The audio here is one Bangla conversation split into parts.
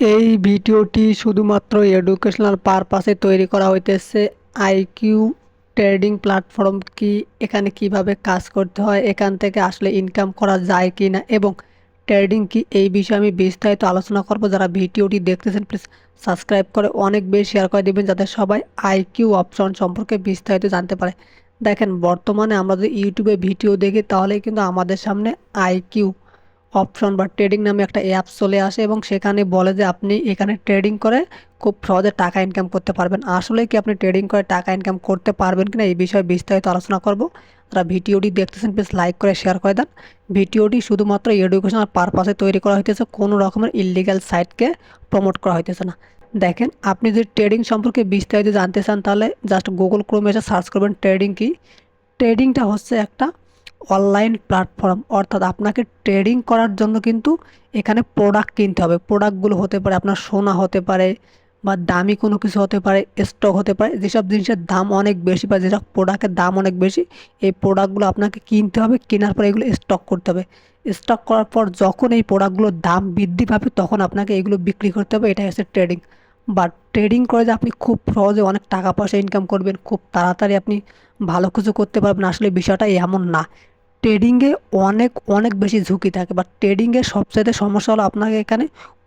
এই ভিডিওটি শুধুমাত্র এডুকেশনাল পারপাসে তৈরি করা হইতেছে। আইকিউ ট্রেডিং প্ল্যাটফর্ম কি, এখানে কীভাবে কাজ করতে হয়, এখান থেকে আসলে ইনকাম করা যায় কি না এবং ট্রেডিং কি, এই বিষয়ে আমি বিস্তারিত আলোচনা করব। যারা ভিডিওটি দেখতেছেন প্লিজ সাবস্ক্রাইব করে অনেক বেশি শেয়ার করে দেবেন, যাতে সবাই আইকিউ অপশন সম্পর্কে বিস্তারিত জানতে পারে। দেখেন, বর্তমানে আমরা যদি ইউটিউবে ভিডিও দেখি তাহলে কিন্তু আমাদের সামনে আইকিউ অপশন বা ট্রেডিং নামে একটা অ্যাপস চলে আসে এবং সেখানে বলে যে আপনি এখানে ট্রেডিং করে খুব সহজে টাকা ইনকাম করতে পারবেন। আসলে কি আপনি ট্রেডিং করে টাকা ইনকাম করতে পারবেন কিনা এই বিষয়ে বিস্তারিত আলোচনা করব। যারা ভিডিওটি দেখতেছেন প্লিজ লাইক করে শেয়ার করে দেন। ভিডিওটি শুধুমাত্র এডুকেশনাল পারপাসে তৈরি করা হইতেছে, কোনো রকমের ইলিগাল সাইটকে প্রমোট করা হইতেছে না। দেখেন, আপনি যদি ট্রেডিং সম্পর্কে বিস্তারিত জানতে চান, তাহলে জাস্ট গুগল ক্রোমে এসে সার্চ করবেন ট্রেডিং কি। ট্রেডিংটা হচ্ছে একটা অনলাইন প্ল্যাটফর্ম অর্থাৎ আপনাকে ট্রেডিং করার জন্য কিন্তু এখানে প্রোডাক্ট কিনতে হবে। প্রোডাক্টগুলো হতে পারে আপনার সোনা হতে পারে বা দামি কোনো কিছু হতে পারে স্টক হতে পারে, যেসব জিনিসের দাম অনেক বেশি বা যেসব প্রোডাক্টের দাম অনেক বেশি, এই প্রোডাক্টগুলো আপনাকে কিনতে হবে, কেনার পরে এগুলো স্টক করতে হবে। স্টক করার পর যখন এই প্রোডাক্টগুলোর দাম বৃদ্ধি পাবে, তখন আপনাকে এগুলো বিক্রি করতে হবে, এটাই হচ্ছে ট্রেডিং বা ট্রেডিং করে যে আপনি খুব সহজে অনেক টাকা পয়সা ইনকাম করবেন, খুব তাড়াতাড়ি আপনি ভালো কিছু করতে পারবেন, আসলে বিষয়টা এমন না। ট্রেডিংয়ে অনেক অনেক বেশি ঝুঁকি থাকে। বা ট্রেডিংয়ের সবচাইতে সমস্যা হলো আপনাকে এখানে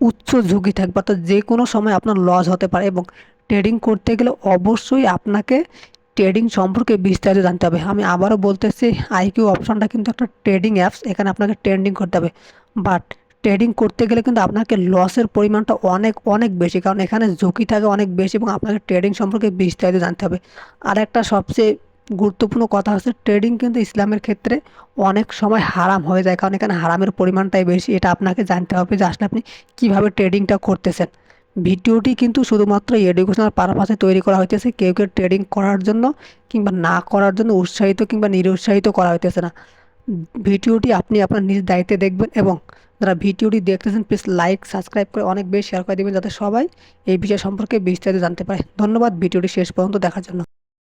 উচ্চ ঝুঁকি থাকবে অর্থাৎ যে কোনো সময় আপনার লস হতে পারে এবং ট্রেডিং করতে গেলে অবশ্যই আপনাকে ট্রেডিং সম্পর্কে বিস্তারিত জানতে হবে। আমি আবারও বলতেছি আইকিউ অপশানটা কিন্তু একটা ট্রেডিং অ্যাপস এখানে আপনাকে ট্রেডিং করতে হবে। বাট ট্রেডিং করতে গেলে কিন্তু আপনাকে লসের পরিমাণটা অনেক অনেক বেশি। কারণ এখানে ঝুঁকি থাকে অনেক বেশি এবং আপনাকে ট্রেডিং সম্পর্কে বিস্তারিত জানতে হবে। আর একটা সবচেয়ে গুরুত্বপূর্ণ কথা হচ্ছে ট্রেডিং কিন্তু ইসলামের ক্ষেত্রে অনেক সময় হারাম হয়ে যায়। কারণ এখানে হারামের পরিমাণটাই বেশি। এটা আপনাকে জানতে হবে যে আসলে আপনি কীভাবে ট্রেডিংটা করতেছেন। ভিডিওটি কিন্তু শুধুমাত্র এডুকেশনাল পারপাসে তৈরি করা হইতেছে। কেউ কেউ ট্রেডিং করার জন্য কিংবা না করার জন্য উৎসাহিত কিংবা নিরুৎসাহিত করা হইতেছে না। ভিডিওটি আপনি আপনার নিজ দায়িত্বে দেখবেন এবং যারা ভিডিওটি দেখতেছেন প্লিজ লাইক সাবস্ক্রাইব করে অনেক বেশি শেয়ার করে দেবেন যাতে সবাই এই বিষয় সম্পর্কে বিস্তারিত জানতে পারে। ধন্যবাদ, ভিডিওটি শেষ পর্যন্ত দেখার জন্য।